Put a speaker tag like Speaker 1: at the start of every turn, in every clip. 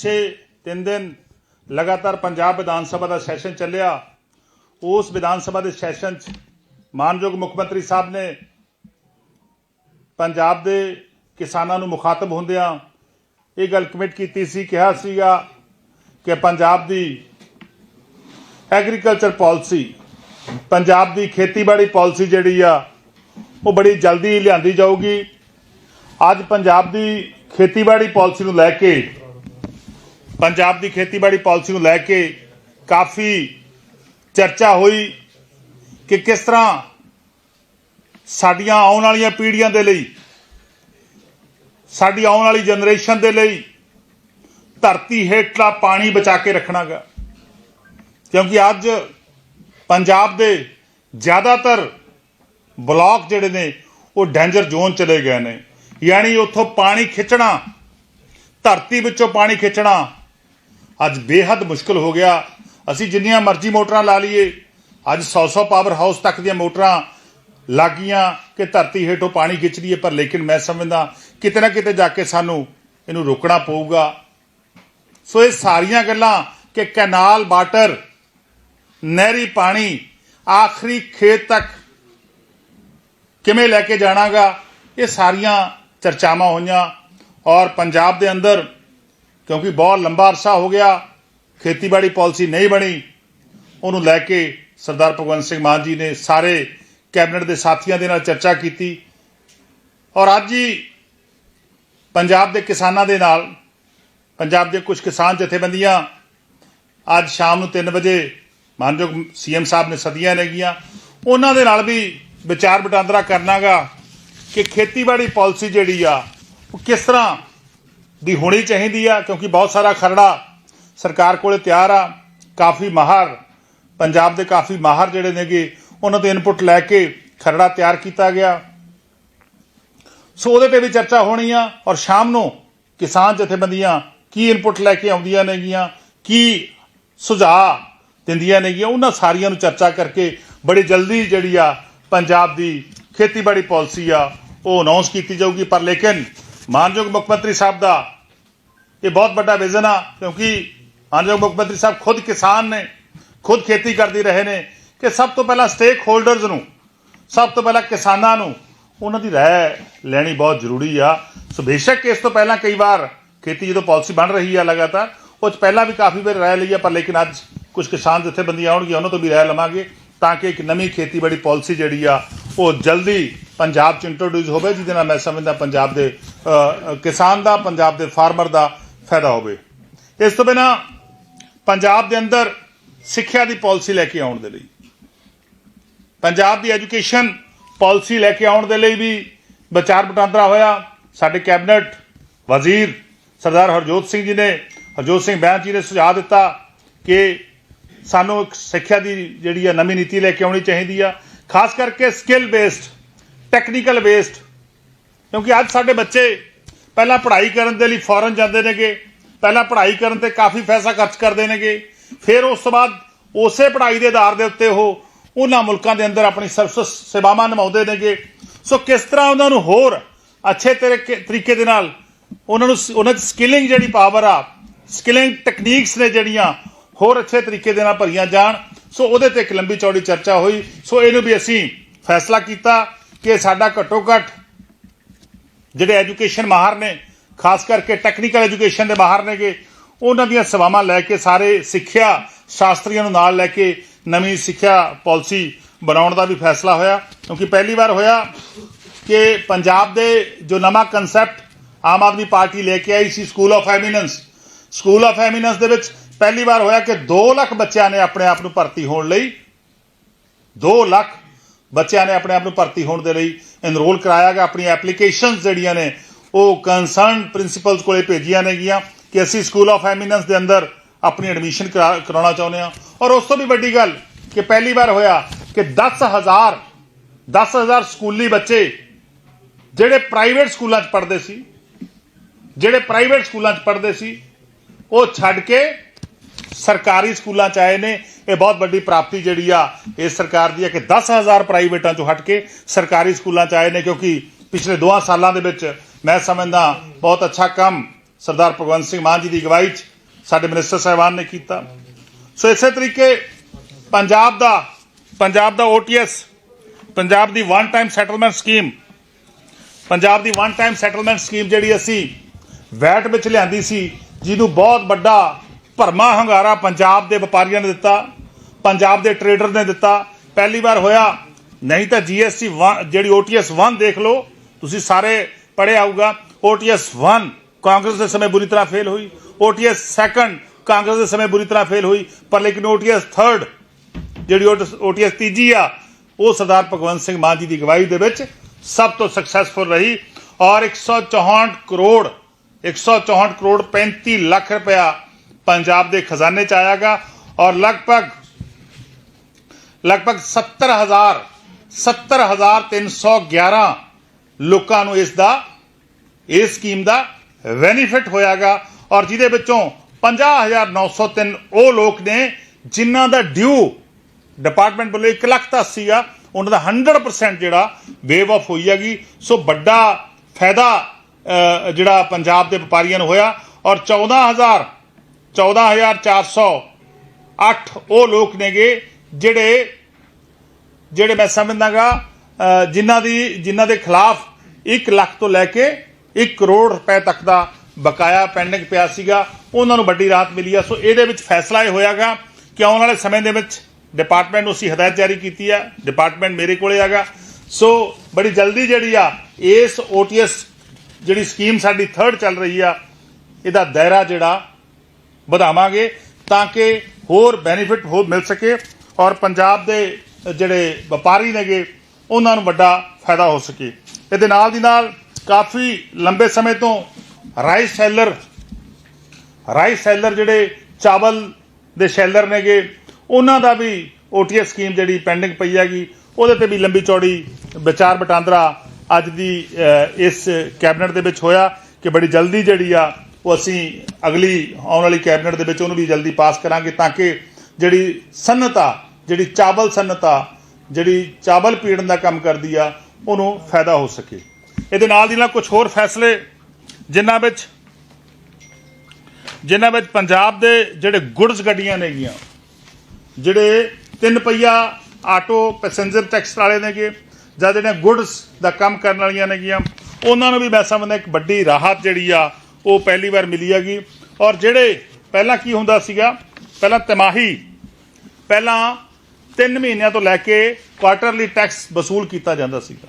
Speaker 1: ਪਿੱਛੇ 3 ਦਿਨ ਲਗਾਤਾਰ ਪੰਜਾਬ ਵਿਧਾਨ ਸਭਾ ਦਾ ਸੈਸ਼ਨ ਚੱਲਿਆ। ਉਸ ਵਿਧਾਨ ਸਭਾ ਦੇ ਸੈਸ਼ਨ 'ਚ ਮਾਨਯੋਗ ਮੁੱਖ ਮੰਤਰੀ ਸਾਹਿਬ ਨੇ ਪੰਜਾਬ ਦੇ ਕਿਸਾਨਾਂ ਨੂੰ ਮੁਖਾਤਬ ਹੁੰਦਿਆਂ ਇਹ ਗੱਲ ਕਮਿਟ ਕੀਤੀ ਸੀ, ਕਿਹਾ ਸੀਗਾ ਕਿ ਪੰਜਾਬ ਦੀ ਐਗਰੀਕਲਚਰ ਪਾਲਿਸੀ ਪੰਜਾਬ ਦੀ ਖੇਤੀਬਾੜੀ ਪਾਲਿਸੀ ਜਿਹੜੀ ਆ, ਉਹ ਬੜੀ ਜਲਦੀ ਲਿਆਂਦੀ ਜਾਊਗੀ। ਅੱਜ ਪੰਜਾਬ ਦੀ ਖੇਤੀਬਾੜੀ ਪਾਲਿਸੀ ਨੂੰ ਲੈ ਕੇ ਪੰਜਾਬ ਦੀ ਖੇਤੀਬਾੜੀ ਪਾਲਿਸੀ ਨੂੰ ਲੈ ਕੇ ਕਾਫੀ ਚਰਚਾ ਹੋਈ ਕਿ ਕਿਸ ਤਰ੍ਹਾਂ ਸਾਡੀਆਂ ਆਉਣ ਵਾਲੀਆਂ ਪੀੜ੍ਹੀਆਂ ਦੇ ਲਈ, ਸਾਡੀ ਆਉਣ ਵਾਲੀ ਜਨਰੇਸ਼ਨ ਦੇ ਲਈ ਧਰਤੀ ਹੇਠਲਾ ਪਾਣੀ ਬਚਾ ਕੇ ਰੱਖਣਾਗਾ। ਕਿਉਂਕਿ ਅੱਜ ਪੰਜਾਬ ਦੇ ਜ਼ਿਆਦਾਤਰ ਬਲਾਕ ਜਿਹੜੇ ਨੇ, ਉਹ ਡੇਂਜਰ ਜ਼ੋਨ ਚਲੇ ਗਏ ਨੇ। ਯਾਨੀ ਉੱਥੋਂ ਪਾਣੀ ਖਿੱਚਣਾ, ਧਰਤੀ ਵਿੱਚੋਂ ਪਾਣੀ ਖਿੱਚਣਾ ਅੱਜ ਬੇਹੱਦ ਮੁਸ਼ਕਲ ਹੋ ਗਿਆ। ਅਸੀਂ ਜਿੰਨੀਆਂ ਮਰਜ਼ੀ ਮੋਟਰਾਂ ਲਾ ਲਈਏ, ਅੱਜ 100-100 ਪਾਵਰ ਹਾਊਸ ਤੱਕ ਦੀਆਂ ਮੋਟਰਾਂ ਲੱਗੀਆਂ ਕਿ ਧਰਤੀ ਹੇਠੋਂ ਪਾਣੀ ਖਿੱਚ ਹੈ ਪਰ ਲੇਕਿਨ ਮੈਂ ਸਮਝਦਾ ਕਿਤੇ ਨਾ ਕਿਤੇ ਜਾ ਕੇ ਸਾਨੂੰ ਇਹਨੂੰ ਰੋਕਣਾ ਪਊਗਾ। ਸੋ ਇਹ ਸਾਰੀਆਂ ਗੱਲਾਂ ਕਿ ਕੈਨਾਲ ਵਾਟਰ ਨਹਿਰੀ ਪਾਣੀ ਆਖਰੀ ਖੇਤ ਤੱਕ ਕਿਵੇਂ ਲੈ ਕੇ ਜਾਣਾਗਾ, ਇਹ ਸਾਰੀਆਂ ਚਰਚਾਵਾਂ ਹੋਈਆਂ ਔਰ ਪੰਜਾਬ ਦੇ ਅੰਦਰ ਕਿਉਂਕਿ ਬਹੁਤ ਲੰਬਾ ਅਰਸਾ ਹੋ ਗਿਆ, ਖੇਤੀਬਾੜੀ ਪਾਲਿਸੀ ਨਹੀਂ ਬਣੀ। ਉਹਨੂੰ ਲੈ ਕੇ ਸਰਦਾਰ ਭਗਵੰਤ ਸਿੰਘ ਮਾਨ ਜੀ ਨੇ ਸਾਰੇ ਕੈਬਨਿਟ ਦੇ ਸਾਥੀਆਂ ਦੇ ਨਾਲ ਚਰਚਾ ਕੀਤੀ। ਔਰ ਅੱਜ ਹੀ ਪੰਜਾਬ ਦੇ ਕਿਸਾਨਾਂ ਦੇ ਨਾਲ, ਪੰਜਾਬ ਦੇ ਕੁਝ ਕਿਸਾਨ ਜਥੇਬੰਦੀਆਂ ਅੱਜ ਸ਼ਾਮ ਨੂੰ 3 ਵਜੇ ਮਾਨਯੋਗ ਸੀਐਮ ਸਾਹਿਬ ਨੇ ਸਦੀਆਂ ਨੇਗੀਆਂ ਉਹਨਾਂ ਦੇ ਨਾਲ ਵੀ ਵਿਚਾਰ ਵਟਾਂਦਰਾ ਕਰਨਾਗਾ ਕਿ ਖੇਤੀਬਾੜੀ ਪਾਲਿਸੀ ਜਿਹੜੀ ਆ, ਉਹ ਕਿਸ ਤਰ੍ਹਾਂ ਦੀ ਹੋਣੀ ਚਾਹੀਦੀ ਆ, ਕਿਉਂਕਿ ਬਹੁਤ ਸਾਰਾ ਖਰੜਾ ਸਰਕਾਰ ਕੋਲੇ ਤਿਆਰ ਆ, ਕਾਫੀ ਮਾਹਰ, ਪੰਜਾਬ ਦੇ ਕਾਫੀ ਮਾਹਰ ਜਿਹੜੇ ਨੇਗੇ, ਉਹਨਾਂ ਤੋਂ ਇਨਪੁਟ ਲੈ ਕੇ ਖਰੜਾ ਤਿਆਰ ਕੀਤਾ ਗਿਆ। ਸੋ ਉਹਦੇ ਤੇ ਵੀ ਚਰਚਾ ਹੋਣੀ ਆ, ਔਰ ਸ਼ਾਮ ਨੂੰ ਕਿਸਾਨ ਜਥੇਬੰਦੀਆਂ ਕੀ ਇਨਪੁਟ ਲੈ ਕੇ ਆਉਂਦੀਆਂ ਨੇਗੀਆਂ, ਕੀ ਸੁਝਾਅ ਦਿੰਦੀਆਂ ਨੇਗੀਆਂ, ਉਹਨਾਂ ਸਾਰੀਆਂ ਨੂੰ ਚਰਚਾ ਕਰਕੇ ਬੜੀ ਜਲਦੀ ਜਿਹੜੀ ਆ ਪੰਜਾਬ ਦੀ ਖੇਤੀਬਾੜੀ ਪਾਲਿਸੀ ਆ, ਉਹ ਅਨਾਉਂਸ ਕੀਤੀ ਜਾਊਗੀ। ਪਰ ਲੇਕਿਨ ਮਾਨਯੋਗ ਮੁੱਖ ਮੰਤਰੀ ਸਾਹਿਬ ਦਾ ਇਹ ਬਹੁਤ ਵੱਡਾ ਵਿਜ਼ਨ ਆ ਕਿਉਂਕਿ ਮਾਨਯੋਗ ਮੁੱਖ ਮੰਤਰੀ ਸਾਹਿਬ ਖੁਦ ਕਿਸਾਨ ਨੇ ਖੁਦ ਖੇਤੀ ਕਰਦੇ ਰਹੇ ਨੇ ਕਿ ਸਭ ਤੋਂ ਪਹਿਲਾਂ ਸਟੇਕ ਹੋਲਡਰਸ ਨੂੰ ਸਭ ਤੋਂ ਪਹਿਲਾਂ ਕਿਸਾਨਾਂ ਨੂੰ ਉਹਨਾਂ ਦੀ ਰਾਏ ਲੈਣੀ ਬਹੁਤ ਜ਼ਰੂਰੀ ਆ ਸੋ ਬੇਸ਼ੱਕ ਇਸ ਤੋਂ ਪਹਿਲਾਂ ਕਈ ਵਾਰ ਖੇਤੀ ਜਦੋਂ ਪਾਲਿਸੀ ਬਣ ਰਹੀ ਆ ਲਗਾਤਾਰ ਉਹ 'ਚ ਪਹਿਲਾਂ ਵੀ ਕਾਫੀ ਵਾਰ ਰਾਏ ਲਈ ਆ ਪਰ ਲੇਕਿਨ ਅੱਜ ਕੁਝ ਕਿਸਾਨ ਜਥੇਬੰਦੀਆਂ ਆਉਣਗੀਆਂ ਉਹਨਾਂ ਤੋਂ ਵੀ ਰਾਏ ਲਵਾਂਗੇ ਤਾਂ ਕਿ ਇੱਕ ਨਵੀਂ ਖੇਤੀਬਾੜੀ ਪਾਲਿਸੀ ਜਿਹੜੀ ਆ ਉਹ ਜਲਦੀ ਪੰਜਾਬ 'ਚ ਇੰਟਰੋਡਿਊਸ ਹੋਵੇ ਜਿਹਦੇ ਨਾਲ ਮੈਂ ਸਮਝਦਾ ਪੰਜਾਬ ਦੇ ਕਿਸਾਨ ਦਾ ਪੰਜਾਬ ਦੇ ਫਾਰਮਰ ਦਾ ਫਾਇਦਾ ਹੋਵੇ। ਇਸ ਤੋਂ ਬਿਨਾ ਪੰਜਾਬ ਦੇ ਅੰਦਰ ਸਿੱਖਿਆ ਦੀ ਪਾਲਿਸੀ ਲੈ ਕੇ ਆਉਣ ਦੇ ਲਈ, ਪੰਜਾਬ ਦੀ ਐਜੂਕੇਸ਼ਨ ਪਾਲਿਸੀ ਲੈ ਕੇ ਆਉਣ ਦੇ ਲਈ ਵੀ ਵਿਚਾਰ ਵਟਾਂਦਰਾ ਹੋਇਆ। ਸਾਡੇ ਕੈਬਨਿਟ ਵਜ਼ੀਰ ਸਰਦਾਰ ਹਰਜੋਤ ਸਿੰਘ ਜੀ ਨੇ, ਹਰਜੋਤ ਸਿੰਘ ਬੈਂਸ ਜੀ ਨੇ ਸੁਝਾਅ ਦਿੱਤਾ ਕਿ ਸਾਨੂੰ ਇੱਕ ਸਿੱਖਿਆ ਦੀ ਜਿਹੜੀ ਆ ਨਵੀਂ ਨੀਤੀ ਲੈ ਕੇ ਆਉਣੀ ਚਾਹੀਦੀ ਆ। ਖਾਸ ਕਰਕੇ ਸਕਿੱਲ ਬੇਸਡ ਟੈਕਨੀਕਲ ਬੇਸਡ ਕਿਉਂਕਿ ਅੱਜ ਸਾਡੇ ਬੱਚੇ ਪਹਿਲਾਂ ਪੜ੍ਹਾਈ ਕਰਨ ਦੇ ਲਈ ਫੋਰਨ ਜਾਂਦੇ ਨੇਗੇ, ਪਹਿਲਾਂ ਪੜ੍ਹਾਈ ਕਰਨ ਤੇ ਕਾਫੀ ਪੈਸਾ ਖਰਚ ਕਰਦੇ ਨੇਗੇ, ਫਿਰ ਉਸ ਤੋਂ ਬਾਅਦ ਉਸੇ ਪੜ੍ਹਾਈ ਦੇ ਆਧਾਰ ਦੇ ਉੱਤੇ ਉਹ ਉਹਨਾਂ ਮੁਲਕਾਂ ਦੇ ਅੰਦਰ ਆਪਣੀ ਸਰਵਿਸ ਸੇਵਾਵਾਂ ਨਿਭਾਉਂਦੇ ਨੇਗੇ। ਸੋ ਕਿਸ ਤਰ੍ਹਾਂ ਉਹਨਾਂ ਨੂੰ ਹੋਰ ਅੱਛੇ ਤਰੀਕੇ ਤਰੀਕੇ ਦੇ ਨਾਲ ਉਹਨਾਂ ਨੂੰ ਉਹਨਾਂ ਦੀ ਸਕਿਲਿੰਗ ਜਿਹੜੀ ਪਾਵਰ ਆ ਸਕਿਲਿੰਗ ਟੈਕਨੀਕਸ ਨੇ ਜਿਹੜੀਆਂ, ਹੋਰ ਅੱਛੇ ਤਰੀਕੇ ਦੇ ਨਾਲ ਭਰੀਆਂ ਜਾਣ। ਸੋ ਉਹਦੇ ਤੇ ਇੱਕ ਲੰਬੀ ਚੌੜੀ ਚਰਚਾ ਹੋਈ। ਸੋ ਇਹਨੂੰ ਵੀ ਅਸੀਂ ਫੈਸਲਾ ਕੀਤਾ ਕਿ ਸਾਡਾ ਘੱਟੋ ਘੱਟ ਜਿਹੜੇ ਐਜੂਕੇਸ਼ਨ ਮਾਹਰ ਨੇ, ਖਾਸ ਕਰਕੇ ਟੈਕਨੀਕਲ ਐਜੂਕੇਸ਼ਨ ਦੇ ਮਾਹਰ ਨੇਗੇ, ਉਹਨਾਂ ਦੀਆਂ ਸੇਵਾਵਾਂ ਲੈ ਕੇ ਸਾਰੇ ਸਿੱਖਿਆ ਸ਼ਾਸਤਰੀਆਂ ਨੂੰ ਨਾਲ ਲੈ ਕੇ ਨਵੀਂ ਸਿੱਖਿਆ ਪਾਲਿਸੀ ਬਣਾਉਣ ਦਾ ਵੀ ਫੈਸਲਾ ਹੋਇਆ। ਕਿਉਂਕਿ ਪਹਿਲੀ ਵਾਰ ਹੋਇਆ ਕਿ ਪੰਜਾਬ ਦੇ ਜੋ ਨਵਾਂ ਕਨਸੈਪਟ ਆਮ ਆਦਮੀ ਪਾਰਟੀ ਲੈ ਕੇ ਆਈ ਸੀ school of eminence school of eminence ਦੇ ਵਿੱਚ ਪਹਿਲੀ ਵਾਰ ਹੋਇਆ ਕਿ 2 ਲੱਖ ਬੱਚਿਆਂ ਨੇ ਆਪਣੇ ਆਪ ਨੂੰ ਭਰਤੀ ਹੋਣ ਲਈ। 2 ਲੱਖ ਬੱਚਿਆਂ ਨੇ ਆਪਣੇ ਆਪ ਨੂੰ ਭਰਤੀ ਹੋਣ ਦੇ ਲਈ ਐਨਰੋਲ ਕਰਾਇਆ ਗਿਆ ਆਪਣੀ ਐਪਲੀਕੇਸ਼ਨਸ ਜਿਹੜੀਆਂ ਨੇ, ਉਹ ਕੰਸਰਨ ਪ੍ਰਿੰਸੀਪਲਸ ਕੋਲੇ ਭੇਜੀਆਂ ਨੇਗੀਆਂ ਕਿ ਅਸੀਂ ਸਕੂਲ ਆਫ ਐਮੀਨੈਂਸ ਦੇ ਅੰਦਰ ਆਪਣੀ ਐਡਮਿਸ਼ਨ ਕਰਾਉਣਾ ਚਾਹੁੰਦੇ ਹਾਂ। ਔਰ ਉਸ ਤੋਂ ਵੀ ਵੱਡੀ ਗੱਲ ਕਿ ਪਹਿਲੀ ਵਾਰ ਹੋਇਆ ਕਿ 10000 10000 ਸਕੂਲੀ ਬੱਚੇ ਜਿਹੜੇ ਪ੍ਰਾਈਵੇਟ ਸਕੂਲਾਂ 'ਚ ਪੜ੍ਹਦੇ ਸੀ, ਜਿਹੜੇ ਪ੍ਰਾਈਵੇਟ ਸਕੂਲਾਂ 'ਚ ਪੜ੍ਹਦੇ ਸੀ, ਉਹ ਛੱਡ ਕੇ ਸਰਕਾਰੀ ਸਕੂਲਾਂ 'ਚ ਆਏ ਨੇ। ਇਹ ਬਹੁਤ ਵੱਡੀ ਪ੍ਰਾਪਤੀ ਜਿਹੜੀ ਆ, ਇਸ ਸਰਕਾਰ ਦੀ ਆ ਕਿ 10000 ਪ੍ਰਾਈਵੇਟਾਂ 'ਚੋਂ ਹਟ ਕੇ ਸਰਕਾਰੀ ਸਕੂਲਾਂ 'ਚ ਆਏ ਨੇ, ਕਿਉਂਕਿ ਪਿਛਲੇ 2 ਸਾਲਾਂ ਦੇ ਵਿੱਚ ਮੈਂ ਸਮਝਦਾ ਬਹੁਤ ਅੱਛਾ ਕੰਮ ਸਰਦਾਰ ਭਗਵੰਤ ਸਿੰਘ ਮਾਨ ਜੀ ਦੀ ਅਗਵਾਈ 'ਚ ਸਾਡੇ ਮਿਨਿਸਟਰ ਸਾਹਿਬਾਨ ਨੇ ਕੀਤਾ। ਸੋ ਇਸੇ ਤਰੀਕੇ ਪੰਜਾਬ ਦਾ ਪੰਜਾਬ ਦਾ OTS ਪੰਜਾਬ ਦੀ one time settlement scheme, Punjab ਦੀ ਵਨ ਟਾਈਮ ਸੈਟਲਮੈਂਟ ਸਕੀਮ ਜਿਹੜੀ ਅਸੀਂ ਵੈਟ ਵਿੱਚ ਲਿਆਂਦੀ ਸੀ, ਜਿਹਨੂੰ ਬਹੁਤ ਵੱਡਾ ਭਰਮਾ ਹੰਗਾਰਾ ਪੰਜਾਬ ਦੇ ਵਪਾਰੀਆਂ ਨੇ ਦਿੱਤਾ, ਪੰਜਾਬ ਦੇ ਟਰੇਡਰ ਨੇ ਦਿੱਤਾ। ਪਹਿਲੀ ਵਾਰ ਹੋਇਆ, ਨਹੀਂ ਤਾਂ GST 1 ਜਿਹੜੀ OTS 1 ਦੇਖ ਲਓ, ਤੁਸੀਂ ਸਾਰੇ ਪੜ੍ਹਿਆ ਆਊਗਾ OTS 1 ਕਾਂਗਰਸ ਦੇ ਸਮੇਂ ਬੁਰੀ ਤਰ੍ਹਾਂ ਫੇਲ ਹੋਈ OTS 2 ਕਾਂਗਰਸ ਦੇ ਸਮੇਂ ਬੁਰੀ ਤਰ੍ਹਾਂ ਫੇਲ ਹੋਈ, ਪਰ ਲੇਕਿਨ OTS 3 ਜਿਹੜੀ OTS ਤੀਜੀ ਆ, ਉਹ ਸਰਦਾਰ ਭਗਵੰਤ ਸਿੰਘ ਮਾਨ ਜੀ ਦੀ ਅਗਵਾਈ ਦੇ ਵਿੱਚ ਸਭ ਤੋਂ ਸਕਸੈਸਫੁਲ ਰਹੀ ਔਰ 164 ਕਰੋੜ 164 ਕਰੋੜ 35 ਲੱਖ ਰੁਪਇਆ ਪੰਜਾਬ ਦੇ ਖਜ਼ਾਨੇ ਚ ਆਇਆਗਾ ਔਰ ਲਗਭਗ ਲਗਭਗ 70000 70311 ਲੋਕਾਂ ਨੂੰ ਇਸ ਦਾ ਇਸ ਸਕੀਮ ਦਾ ਬੈਨੀਫਿਟ ਹੋਇਆਗਾ ਔਰ ਜਿਹਦੇ ਵਿੱਚੋਂ 50903 ਉਹ ਲੋਕ ਨੇ ਜਿਨ੍ਹਾਂ ਦਾ ਡਿਊ ਡਿਪਾਰਟਮੈਂਟ ਵੱਲੋਂ 1 ਲੱਖ ਦਾ ਸੀਗਾ ਉਹਨਾਂ ਦਾ 100% ਜਿਹੜਾ ਵੇਵ ਆਫ ਹੋਈ ਹੈਗੀ ਸੋ ਵੱਡਾ ਫਾਇਦਾ ਜਿਹੜਾ ਪੰਜਾਬ ਦੇ ਵਪਾਰੀਆਂ ਨੂੰ ਹੋਇਆ ਔਰ 14000 14408 ਉਹ ਲੋਕ ਨੇਗੇ ਜਿਹੜੇ ਜਿਹੜੇ ਮੈਂ ਸਮਝਦਾਗਾ ਅਹ, ਜਿਨ੍ਹਾਂ ਦੀ ਜਿਨ੍ਹਾਂ ਦੇ ਖਿਲਾਫ 1 ਲੱਖ ਤੋਂ ਲੈ ਕੇ 1 ਕਰੋੜ ਰੁਪਏ ਤੱਕ ਦਾ ਬਕਾਇਆ ਪੈਂਡਿੰਗ ਪਿਆ ਸੀਗਾ ਉਹਨਾਂ ਨੂੰ ਵੱਡੀ ਰਾਹਤ ਮਿਲੀ ਆ। ਸੋ ਇਹਦੇ ਵਿੱਚ ਫੈਸਲਾ ਇਹ ਹੋਇਆਗਾ ਕਿ ਆਉਣ ਵਾਲੇ ਸਮੇਂ ਦੇ ਵਿੱਚ ਡਿਪਾਰਟਮੈਂਟ ਨੂੰ ਅਸੀਂ ਹਦਾਇਤ ਜਾਰੀ ਕੀਤੀ ਆ ਡਿਪਾਰਟਮੈਂਟ ਮੇਰੇ ਕੋਲੇ ਹੈਗਾ ਸੋ ਬੜੀ ਜਲਦੀ ਜਿਹੜੀ ਆ ਇਸ OTS ਜਿਹੜੀ ਸਕੀਮ ਸਾਡੀ ਥਰਡ ਚੱਲ ਰਹੀ ਆ ਇਹਦਾ ਦਾਇਰਾ ਜਿਹੜਾ ਵਧਾਵਾਂਗੇ ਤਾਂ ਕਿ ਹੋਰ ਬੈਨੀਫਿਟ ਹੋ ਮਿਲ ਸਕੇ ਔਰ ਪੰਜਾਬ ਦੇ ਜਿਹੜੇ ਵਪਾਰੀ ਨੇਗੇ, ਉਹਨਾਂ ਨੂੰ ਵੱਡਾ ਫਾਇਦਾ ਹੋ ਸਕੇ। ਇਹਦੇ ਨਾਲ ਦੀ ਨਾਲ ਕਾਫੀ ਲੰਬੇ ਸਮੇਂ ਤੋਂ ਰਾਈਸ ਸੈਲਰ ਰਾਈਸ ਸੈਲਰ ਜਿਹੜੇ ਚਾਵਲ ਦੇ ਸ਼ੈਲਰ ਨੇਗੇ, ਉਹਨਾਂ ਦਾ ਵੀ OTS ਸਕੀਮ ਜਿਹੜੀ ਪੈਂਡਿੰਗ ਪਈ ਹੈਗੀ, ਉਹਦੇ ਤੇ ਵੀ ਲੰਬੀ ਚੌੜੀ ਵਿਚਾਰ ਵਟਾਂਦਰਾ ਅੱਜ ਦੀ ਇਸ ਕੈਬਨਿਟ ਦੇ ਵਿੱਚ ਹੋਇਆ ਕਿ ਬੜੀ ਜਲਦੀ ਜਿਹੜੀ ਆ ਉਹ ਅਸੀਂ ਅਗਲੀ ਆਉਣ ਵਾਲੀ ਕੈਬਨਿਟ ਦੇ ਵਿੱਚ ਉਹਨੂੰ ਵੀ ਜਲਦੀ ਪਾਸ ਕਰਾਂਗੇ ਤਾਂ ਕਿ ਜਿਹੜੀ ਸਨਅਤ ਜਿਹੜੀ ਚਾਵਲ ਸਨਅਤ ਜਿਹੜੀ ਚਾਵਲ ਪੀੜਨ ਦਾ ਕੰਮ ਕਰਦੀ ਆ, ਉਹਨੂੰ ਫਾਇਦਾ ਹੋ ਸਕੇ। ਇਹਦੇ ਨਾਲ ਦੀ ਨਾਲ ਕੁਝ ਹੋਰ ਫੈਸਲੇ ਜਿਨ੍ਹਾਂ ਵਿੱਚ ਜਿਨ੍ਹਾਂ ਵਿੱਚ ਪੰਜਾਬ ਦੇ ਜਿਹੜੇ ਗੁੱਡਸ ਗੱਡੀਆਂ ਨੇਗੀਆਂ, ਜਿਹੜੇ ਤਿੰਨ ਪਹੀਆ ਆਟੋ ਪੈਸੇਂਜਰ ਟੈਕਸ ਵਾਲੇ ਨੇਗੇ, ਜਾਂ ਜਿਹੜੇ ਗੁੱਡਸ ਦਾ ਕੰਮ ਕਰਨ ਵਾਲੀਆਂ ਨੇਗੀਆਂ, ਉਹਨਾਂ ਨੂੰ ਵੀ ਮੈਂ ਸਮਝਦਾ ਇੱਕ ਵੱਡੀ ਰਾਹਤ ਜਿਹੜੀ ਆ ਉਹ ਪਹਿਲੀ ਵਾਰ ਮਿਲੀ ਹੈਗੀ। ਔਰ ਜਿਹੜੇ ਪਹਿਲਾਂ ਕੀ ਹੁੰਦਾ ਸੀਗਾ, ਪਹਿਲਾਂ ਤਿਮਾਹੀ, ਪਹਿਲਾਂ 3 ਮਹੀਨਿਆਂ ਤੋਂ ਲੈ ਕੇ ਕੁਆਟਰਲੀ ਟੈਕਸ ਵਸੂਲ ਕੀਤਾ ਜਾਂਦਾ ਸੀਗਾ।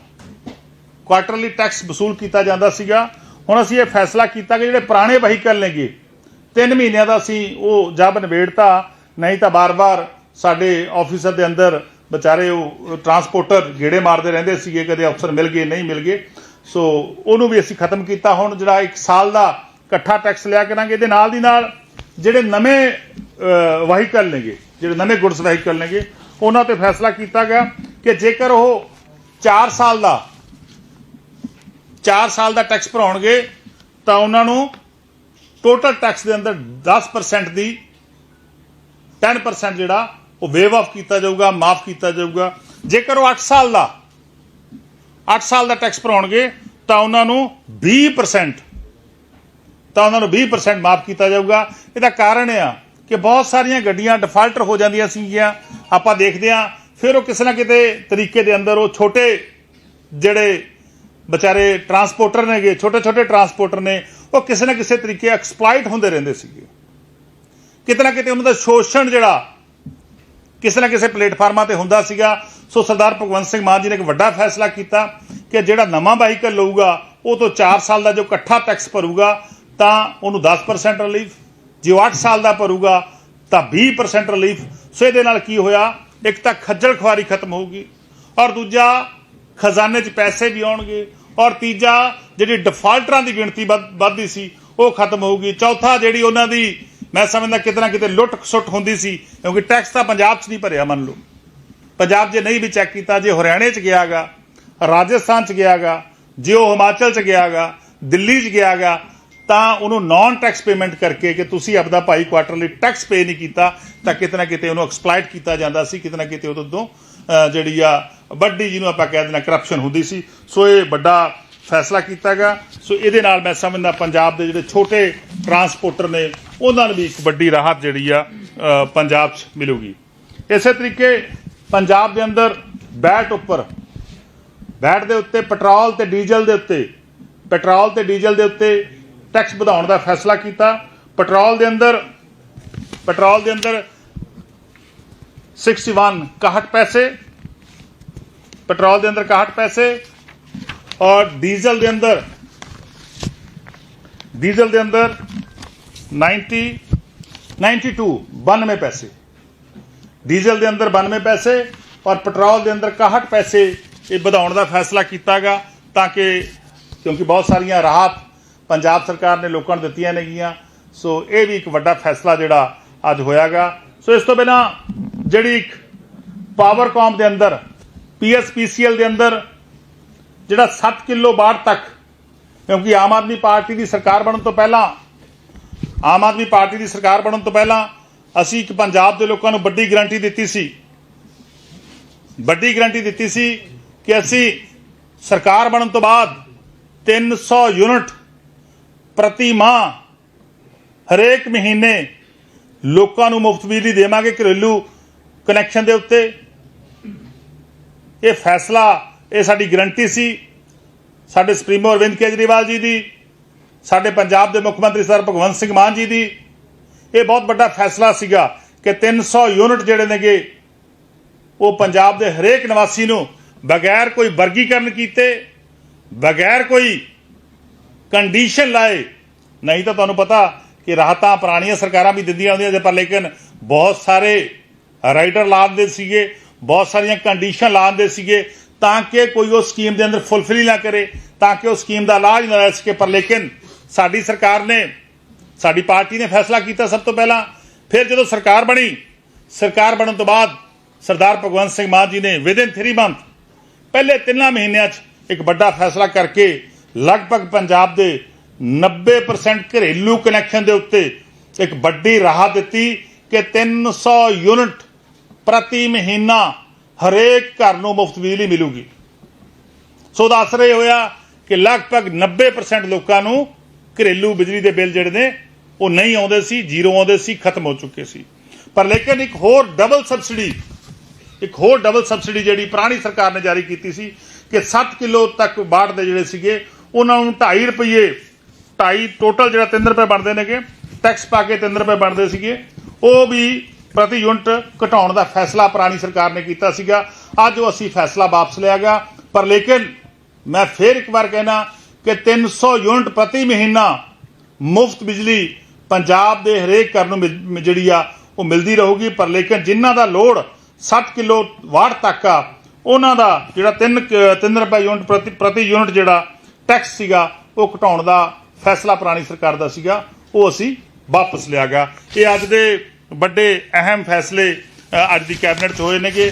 Speaker 1: ਕੁਆਟਰਲੀ ਟੈਕਸ ਵਸੂਲ ਕੀਤਾ ਜਾਂਦਾ ਸੀਗਾ। ਹੁਣ ਅਸੀਂ ਇਹ ਫੈਸਲਾ ਕੀਤਾ ਕਿ ਜਿਹੜੇ ਪੁਰਾਣੇ ਵਹੀਕਲ ਨੇਗੇ 3 ਮਹੀਨਿਆਂ ਦਾ ਅਸੀਂ ਉਹ ਜਬ ਨਿਬੇੜਤਾ, ਨਹੀਂ ਤਾਂ ਬਾਰ-ਬਾਰ ਸਾਡੇ ਆਫਿਸਰ ਦੇ ਅੰਦਰ ਵਿਚਾਰੇ ਉਹ ਟਰਾਂਸਪੋਰਟਰ ਗੇੜੇ ਮਾਰਦੇ ਰਹਿੰਦੇ ਸੀਗੇ, ਕਦੇ ਅਫਸਰ ਮਿਲ ਗਏ, ਨਹੀਂ ਮਿਲ ਗਏ। ਸੋ ਉਹਨੂੰ ਵੀ ਅਸੀਂ ਖਤਮ ਕੀਤਾ। ਹੁਣ ਜਿਹੜਾ 1 ਸਾਲ ਦਾ ਇਕੱਠਾ ਟੈਕਸ ਲਿਆ ਕਰਾਂਗੇ ਇਹਦੇ ਨਾਲ ਦੀ ਨਾਲ ਜਿਹੜੇ ਨਵੇਂ ਵਹੀਕਲ ਨੇਗੇ, ਜਿਹੜੇ ਨਵੇਂ ਗੁੱਡਸ ਵਹੀਕਲ ਨੇਗੇ, ਉਹਨਾਂ ਤੇ ਫੈਸਲਾ ਕੀਤਾ ਗਿਆ ਕਿ ਜੇਕਰ ਉਹ 4 ਸਾਲ ਦਾ 4 ਸਾਲ ਦਾ ਟੈਕਸ ਭਰਾਉਣਗੇ, ਤਾਂ ਉਹਨਾਂ ਨੂੰ ਟੋਟਲ ਟੈਕਸ ਦੇ ਅੰਦਰ 10% ਦੀ 10% ਜਿਹੜਾ ਉਹ ਵੇਵ ਆਫ ਕੀਤਾ ਜਾਊਗਾ, ਮਾਫ ਕੀਤਾ ਜਾਊਗਾ। ਜੇਕਰ ਉਹ 8 ਸਾਲ ਦਾ 8 ਸਾਲ ਦਾ ਟੈਕਸ ਭਰਾਉਣਗੇ, ਤਾਂ ਉਹਨਾਂ ਨੂੰ 20% ਤਾਂ ਉਹਨਾਂ ਨੂੰ 20% ਮਾਫ ਕੀਤਾ ਜਾਊਗਾ। ਇਹਦਾ ਕਾਰਨ ਆ ਕਿ ਬਹੁਤ ਸਾਰੀਆਂ ਗੱਡੀਆਂ ਡਿਫਾਲਟਰ ਹੋ ਜਾਂਦੀਆਂ ਸੀਗੀਆਂ ਆਪਾਂ ਦੇਖਦੇ ਆ ਫਿਰ ਉਹ ਕਿਸੇ ਨਾ ਕਿਤੇ ਤਰੀਕੇ ਦੇ ਅੰਦਰ ਉਹ ਛੋਟੇ ਜਿਹੜੇ ਵਿਚਾਰੇ ਟਰਾਂਸਪੋਰਟਰ ਨੇਗੇ ਛੋਟੇ ਛੋਟੇ ਟਰਾਂਸਪੋਰਟਰ ਨੇ, ਉਹ ਕਿਸੇ ਨਾ ਕਿਸੇ ਤਰੀਕੇ ਐਕਸਪਲੋਇਟ ਹੁੰਦੇ ਰਹਿੰਦੇ ਸੀਗੇ। ਕਿਤੇ ਨਾ ਕਿਤੇ ਉਹਨਾਂ ਦਾ ਸ਼ੋਸ਼ਣ ਜਿਹੜਾ ਕਿਸੇ ਨਾ ਕਿਸੇ ਪਲੇਟਫਾਰਮਾਂ ਤੇ ਹੁੰਦਾ ਸੀਗਾ। ਸੋ ਸਰਦਾਰ ਭਗਵੰਤ ਸਿੰਘ ਮਾਨ ਜੀ ਨੇ ਇੱਕ ਵੱਡਾ ਫੈਸਲਾ ਕੀਤਾ ਕਿ ਜਿਹੜਾ ਨਵਾਂ ਵਾਹੀਕਲ ਲਊਗਾ, ਉਹ ਤੋਂ 4 ਸਾਲ ਦਾ ਜੋ ਇਕੱਠਾ ਟੈਕਸ ਭਰੂਗਾ, ਤਾਂ ਉਹਨੂੰ 10% ਰਿਲੀਫ ਜੇ ਉਹ 8 ਸਾਲ ਦਾ ਭਰੂਗਾ, ਤਾਂ 20% ਰਿਲੀਫ ਸੋ ਇਹਦੇ ਨਾਲ ਕੀ ਹੋਇਆ? ਇੱਕ ਤਾਂ ਖੱਜਲ ਖੁਆਰੀ ਖਤਮ ਹੋਊਗੀ, ਔਰ ਦੂਜਾ ਖਜ਼ਾਨੇ 'ਚ ਪੈਸੇ ਵੀ ਆਉਣਗੇ, ਔਰ ਤੀਜਾ ਜਿਹੜੀ ਡਿਫਾਲਟਰਾਂ ਦੀ ਗਿਣਤੀ ਵੱਧ- ਵੱਧਦੀ ਸੀ, ਉਹ ਖਤਮ ਹੋਊਗੀ। ਚੌਥਾ ਜਿਹੜੀ ਉਹਨਾਂ ਦੀ ਮੈਂ ਸਮਝਦਾ ਕਿਤੇ ਨਾ ਕਿਤੇ ਲੁੱਟ ਸੁੱਟ ਹੁੰਦੀ ਸੀ, ਕਿਉਂਕਿ ਟੈਕਸ ਤਾਂ ਪੰਜਾਬ 'ਚ ਨਹੀਂ ਭਰਿਆ, ਮੰਨ ਲਓ। ਪੰਜਾਬ 'ਚ ਨਹੀਂ ਵੀ ਚੈੱਕ ਕੀਤਾ, ਜੇ ਹਰਿਆਣੇ 'ਚ ਗਿਆਗਾ, ਰਾਜਸਥਾਨ 'ਚ ਗਿਆਗਾ, ਜੇ ਉਹ ਹਿਮਾਚਲ 'ਚ ਗਿਆਗਾ, ਦਿੱਲੀ 'ਚ ਗਿਆਗਾ, ਤਾਂ ਉਹਨੂੰ ਨਾਨ ਟੈਕਸ ਪੇਮੈਂਟ ਕਰਕੇ ਕਿ ਤੁਸੀਂ ਆਪਦਾ ਭਾਈ ਕੁਆਟਰਲੀ ਟੈਕਸ ਪੇ ਨਹੀਂ ਕੀਤਾ, ਤਾਂ ਕਿਤੇ ਨਾ ਕਿਤੇ ਉਹਨੂੰ ਐਕਸਪਲੋਇਟ ਕੀਤਾ ਜਾਂਦਾ ਸੀ, ਕਿਤੇ ਨਾ ਕਿਤੇ ਉਹਦੇ ਤੋਂ ਜਿਹੜੀ ਆ ਵੱਡੀ ਜਿਹਨੂੰ ਆਪਾਂ ਕਹਿ ਦਿੰਦੇ ਕਰਪਸ਼ਨ ਹੁੰਦੀ ਸੀ। ਸੋ ਇਹ ਵੱਡਾ ਫੈਸਲਾ ਕੀਤਾ ਗਿਆ ਸੋ ਇਹਦੇ ਨਾਲ ਮੈਂ ਸਮਝਦਾ ਪੰਜਾਬ ਦੇ ਜਿਹੜੇ ਛੋਟੇ ਟਰਾਂਸਪੋਰਟਰ ਨੇ, ਉਹਨਾਂ ਨੂੰ ਵੀ ਇੱਕ ਵੱਡੀ ਰਾਹਤ ਜਿਹੜੀ ਆ ਪੰਜਾਬ 'ਚ ਮਿਲੂਗੀ। ਇਸੇ ਤਰੀਕੇ ਪੰਜਾਬ ਦੇ ਅੰਦਰ ਬੈਟ ਉੱਪਰ, ਬੈਟ ਦੇ ਉੱਤੇ, ਪੈਟਰੋਲ ਤੇ ਡੀਜ਼ਲ ਦੇ ਉੱਤੇ, ਪੈਟਰੋਲ ਤੇ ਡੀਜ਼ਲ ਦੇ ਉੱਤੇ ਟੈਕਸ ਵਧਾਉਣ ਦਾ ਫੈਸਲਾ ਕੀਤਾ। ਪੈਟਰੋਲ ਦੇ ਅੰਦਰ, ਪੈਟਰੋਲ ਦੇ ਅੰਦਰ 61 61 ਪੈਸੇ, ਪੈਟਰੋਲ ਦੇ ਅੰਦਰ 61 ਪੈਸੇ ਔਰ ਡੀਜ਼ਲ ਦੇ ਅੰਦਰ ਡੀਜ਼ਲ ਦੇ ਅੰਦਰ 90 92 92 ਪੈਸੇ ਡੀਜ਼ਲ ਦੇ ਅੰਦਰ 92 ਪੈਸੇ ਔਰ ਪੈਟਰੋਲ ਦੇ ਅੰਦਰ 61 ਪੈਸੇ ਇਹ ਵਧਾਉਣ ਦਾ ਫੈਸਲਾ ਕੀਤਾਗਾ ਤਾਂ ਕਿ ਕਿਉਂਕਿ ਬਹੁਤ ਸਾਰੀਆਂ ਰਾਹਤ ਪੰਜਾਬ ਸਰਕਾਰ ਨੇ ਲੋਕਾਂ ਨੂੰ ਦਿੱਤੀਆਂ ਨੇਗੀਆਂ ਸੋ ਇਹ ਵੀ ਇੱਕ ਵੱਡਾ ਫੈਸਲਾ ਜਿਹੜਾ ਅੱਜ ਹੋਇਆਗਾ ਸੋ ਇਸ ਤੋਂ ਬਿਨਾ ਜਿਹੜੀ ਇੱਕ ਪਾਵਰਕਾਮ ਦੇ ਅੰਦਰ ਪੀਐਸਪੀਸੀਐਲ ਦੇ ਅੰਦਰ ਜਿਹੜਾ 7 ਕਿਲੋ ਬਾੜ ਤੱਕ, ਕਿਉਂਕਿ ਆਮ ਆਦਮੀ ਪਾਰਟੀ ਦੀ ਸਰਕਾਰ ਬਣਨ ਤੋਂ ਪਹਿਲਾਂ, ਆਮ ਆਦਮੀ ਪਾਰਟੀ ਦੀ ਸਰਕਾਰ ਬਣਨ ਤੋਂ ਪਹਿਲਾਂ ਅਸੀਂ ਇੱਕ ਪੰਜਾਬ ਦੇ ਲੋਕਾਂ ਨੂੰ ਵੱਡੀ ਗਰੰਟੀ ਦਿੱਤੀ ਸੀ। ਵੱਡੀ ਗਰੰਟੀ ਦਿੱਤੀ ਸੀ ਕਿ ਅਸੀਂ ਸਰਕਾਰ ਬਣਨ ਤੋਂ ਬਾਅਦ 300 ਯੂਨਿਟ ਪ੍ਰਤੀ ਮਾਹ ਹਰੇਕ ਮਹੀਨੇ ਲੋਕਾਂ ਨੂੰ ਮੁਫਤ ਬਿਜਲੀ ਦੇਵਾਂਗੇ ਘਰੇਲੂ ਕਨੈਕਸ਼ਨ ਦੇ ਉੱਤੇ। ਇਹ ਫੈਸਲਾ ਇਹ ਸਾਡੀ ਗਰੰਟੀ ਸੀ। ਸਾਡੇ ਸੁਪਰੀਮੋ ਅਰਵਿੰਦ ਕੇਜਰੀਵਾਲ ਜੀ ਦੀ, ਸਾਡੇ ਪੰਜਾਬ ਦੇ ਮੁੱਖ ਮੰਤਰੀ ਸਰ ਭਗਵੰਤ ਸਿੰਘ ਮਾਨ ਜੀ ਦੀ। ਇਹ ਬਹੁਤ ਵੱਡਾ ਫੈਸਲਾ ਸੀਗਾ ਕਿ 300 ਯੂਨਿਟ ਜਿਹੜੇ ਨੇਗੇ, ਉਹ ਪੰਜਾਬ ਦੇ ਹਰੇਕ ਨਿਵਾਸੀ ਨੂੰ ਬਗੈਰ ਕੋਈ ਵਰਗੀਕਰਨ ਕੀਤੇ, ਬਗੈਰ ਕੋਈ ਕੰਡੀਸ਼ਨ ਲਾਏ। ਨਹੀਂ ਤਾਂ ਤੁਹਾਨੂੰ ਪਤਾ ਕਿ ਰਾਹਤਾਂ ਪੁਰਾਣੀਆਂ ਸਰਕਾਰਾਂ ਵੀ ਦਿੰਦੀਆਂ ਹੁੰਦੀਆਂ ਜੇ ਪਰ ਲੇਕਿਨ ਬਹੁਤ ਸਾਰੇ ਰਾਈਡਰ ਲਾਉਂਦੇ ਸੀਗੇ, ਬਹੁਤ ਸਾਰੀਆਂ ਕੰਡੀਸ਼ਨ ਲਾਉਂਦੇ ਸੀਗੇ। ਤਾਂ ਕਿ ਕੋਈ ਉਹ ਸਕੀਮ ਦੇ ਅੰਦਰ ਫੁਲਫਿਲ ਹੀ ਨਾ ਕਰੇ, ਤਾਂ ਕਿ ਉਹ ਸਕੀਮ ਦਾ ਲਾਭ ਨਾ ਲੈ ਸਕੇ। ਪਰ ਲੇਕਿਨ ਸਾਡੀ ਸਰਕਾਰ ਨੇ, ਸਾਡੀ ਪਾਰਟੀ ਨੇ ਫੈਸਲਾ ਕੀਤਾ ਸਭ ਤੋਂ ਪਹਿਲਾਂ। ਫਿਰ ਜਦੋਂ ਸਰਕਾਰ ਬਣੀ, ਸਰਕਾਰ ਬਣਨ ਤੋਂ ਬਾਅਦ ਸਰਦਾਰ ਭਗਵੰਤ ਸਿੰਘ ਮਾਨ ਜੀ ਨੇ ਵਿਦਿਨ 3 ਮੰਥ ਪਹਿਲੇ ਤਿੰਨਾਂ ਮਹੀਨਿਆਂ 'ਚ ਇੱਕ ਵੱਡਾ ਫੈਸਲਾ ਕਰਕੇ ਲਗਭਗ ਪੰਜਾਬ ਦੇ 90% ਘਰੇਲੂ ਕਨੈਕਸ਼ਨ ਦੇ ਉੱਤੇ ਇੱਕ ਵੱਡੀ ਰਾਹਤ ਦਿੱਤੀ ਕਿ 300 ਯੂਨਿਟ ਪ੍ਰਤੀ ਮਹੀਨਾ ਹਰੇਕ ਘਰ ਨੂੰ ਮੁਫਤ ਬਿਜਲੀ ਮਿਲੂਗੀ। ਸੋ ਦਾ ਅਸਰ ਇਹ ਹੋਇਆ ਕਿ ਲਗਭਗ 90% ਲੋਕਾਂ ਨੂੰ ਘਰੇਲੂ ਬਿਜਲੀ ਦੇ ਬਿੱਲ ਜਿਹੜੇ ਨੇ, ਉਹ ਨਹੀਂ ਆਉਂਦੇ ਸੀ, ਜ਼ੀਰੋ ਆਉਂਦੇ ਸੀ, ਖਤਮ ਹੋ ਚੁੱਕੇ ਸੀ। ਪਰ ਲੇਕਿਨ ਇੱਕ ਹੋਰ ਡਬਲ ਸਬਸਿਡੀ ਇੱਕ ਹੋਰ ਡਬਲ ਸਬਸਿਡੀ ਜਿਹੜੀ ਪੁਰਾਣੀ ਸਰਕਾਰ ਨੇ ਜਾਰੀ ਕੀਤੀ ਸੀ ਕਿ 7 ਕਿਲੋ ਤੱਕ ਬਾੜ ਦੇ ਜਿਹੜੇ ਸੀਗੇ, ਉਹਨਾਂ ਨੂੰ 2.5 ਰੁਪਏ 2.5 ਟੋਟਲ ਜਿਹੜਾ 3 ਰੁਪਏ ਬਣਦੇ ਨੇਗੇ ਟੈਕਸ ਪਾ ਕੇ 3 ਰੁਪਏ ਬਣਦੇ ਸੀਗੇ। ਉਹ ਵੀ ਪ੍ਰਤੀ ਯੂਨਿਟ ਘਟਾਉਣ ਦਾ ਫੈਸਲਾ ਪੁਰਾਣੀ ਸਰਕਾਰ ਨੇ ਕੀਤਾ ਸੀਗਾ। ਅੱਜ ਉਹ ਅਸੀਂ ਫੈਸਲਾ ਵਾਪਸ ਲਿਆ ਗਿਆ। ਪਰ ਲੇਕਿਨ ਮੈਂ ਫੇਰ ਇੱਕ ਵਾਰ ਕਹਿਣਾ ਕਿ 300 ਯੂਨਿਟ ਪ੍ਰਤੀ ਮਹੀਨਾ ਮੁਫਤ ਬਿਜਲੀ ਪੰਜਾਬ ਦੇ ਹਰੇਕ ਘਰ ਨੂੰ ਮਿਲ- ਜਿਹੜੀ ਆ, ਉਹ ਮਿਲਦੀ ਰਹੂਗੀ। ਪਰ ਲੇਕਿਨ ਜਿਨ੍ਹਾਂ ਦਾ ਲੋਡ 60 ਕਿਲੋ ਵਾਟ ਤੱਕ ਆ, ਉਹਨਾਂ ਦਾ ਜਿਹੜਾ 3 3 ਰੁਪਏ ਯੂਨਿਟ ਪ੍ਰਤੀ ਪ੍ਰਤੀ ਯੂਨਿਟ ਜਿਹੜਾ ਟੈਕਸ ਸੀਗਾ, ਉਹ ਘਟਾਉਣ ਦਾ ਫੈਸਲਾ ਪੁਰਾਣੀ ਸਰਕਾਰ ਦਾ ਸੀਗਾ। ਉਹ ਅਸੀਂ ਵਾਪਸ ਲਿਆ ਗਿਆ। ਇਹ ਅੱਜ ਦੇ ਵੱਡੇ ਅਹਿਮ ਫੈਸਲੇ ਅੱਜ ਦੀ ਕੈਬਨਿਟ 'ਚ ਹੋਏ ਨੇਗੇ।